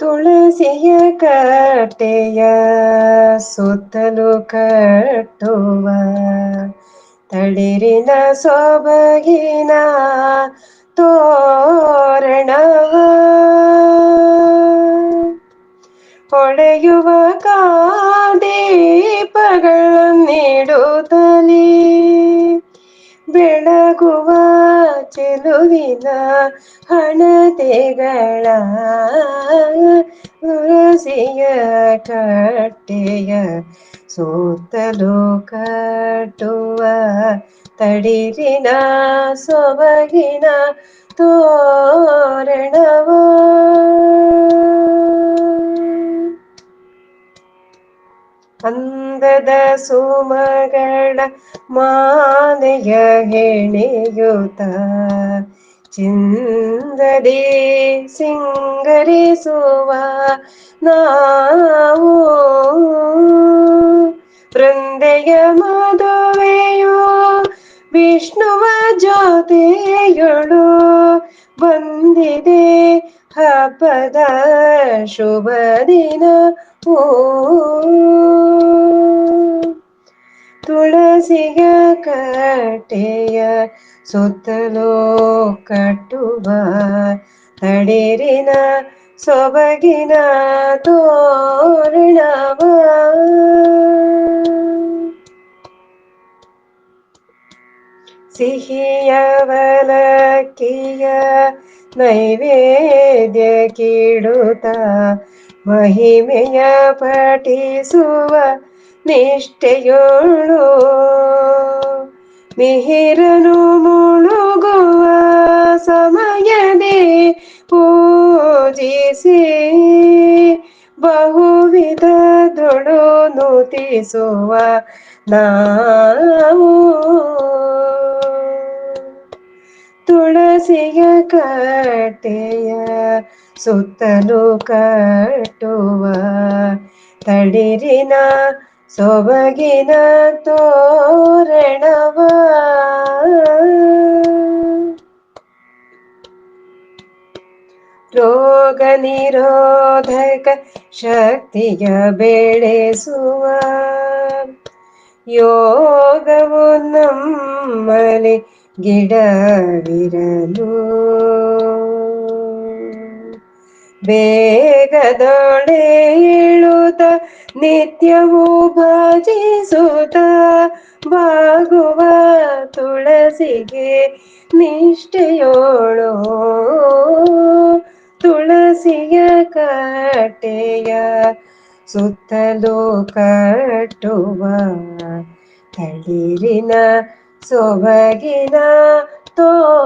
ತುಳಸಿಯ ಕಟ್ಟೆಯ ಸುತ್ತಲೂ ಕಟ್ಟುವ ತಳಿರಿನ ಸೊಬಗಿನ ತೋರಣವ ಹೊಳೆಯುವ ಕಾದೀಪಗಳನ್ನಿಡುತ್ತಲೇ ಬೆಳಗುವ ಚೆಲುವಿನ ಹಣತೆಗಳ ತುಳಸಿಯ ಕಟ್ಟೆಯ ಸುತ್ತಲೂ ಕಟ್ಟುವ ತಡಿರಿನ ಸೊಬಗಿನ ತೋರಣವ ಅಂದದ ಸುಮಗಳ ಮಾನೆಯ ಹೆಣೆಯುತ್ತ ಚಿಂದದಿ ಸಿಂಗರಿಸುವ ನಾವು ವೃಂದೆಯ ಮದುವೆಯು ವಿಷ್ಣುವ ಜೊತೆಯೊಳು ಬಂದಿದೆ ಹಬ್ಬದ ಶುಭ ದಿನ ಓ ತುಳಸಿಯ ಕಟ್ಟೆಯ ಸುತ್ತಲೂ ಕಟ್ಟುವ ತಡಿರಿನ ಸೊಬಗಿನ ತೋರಣವ. ಸಿಹಿಯವಲಕ್ಕಿಯ ನೈವೇದ್ಯ ಕೀಡುತ್ತ ಮಹಿಮೆಯ ಪಠಿಸುವ ನಿಷ್ಠೆಯೋಳು. ಮಿಹಿರನು ಮುಳುಗುವ ಸಮಯದೇ ಪೂಜಿಸಿ. ಬಹುವಿಧ ದೊಡು ನುತಿಸುವ ನಾವು. ತುಳಸಿಯ ಕಟ್ಟೆಯ ಸುತ್ತಲೂ ಕಟ್ಟುವ ತಳಿರಿನ ಸೊಬಗಿನ ತೋರಣವ. ರೋಗ ನಿರೋಧಕ ಶಕ್ತಿಯ ಬೆಳೆಸುವ. ಯೋಗವು ನಮ್ಮಲ್ಲಿ ಗಿಡವಿರಲು. ಬೇಗದೊಳೆಯುತ್ತ ನಿತ್ಯವೂ ಭಜಿಸುತ್ತ ಬಾಗುವ ತುಳಸಿಗೆ ನಿಷ್ಠೆಯೋಳು ತುಳಸಿಯ ಕಟ್ಟೆಯ ಸುತ್ತಲೂ ಕಟ್ಟುವ ತಳಿರಿನ ಸೊಬಗಿನ ತೋರಣವ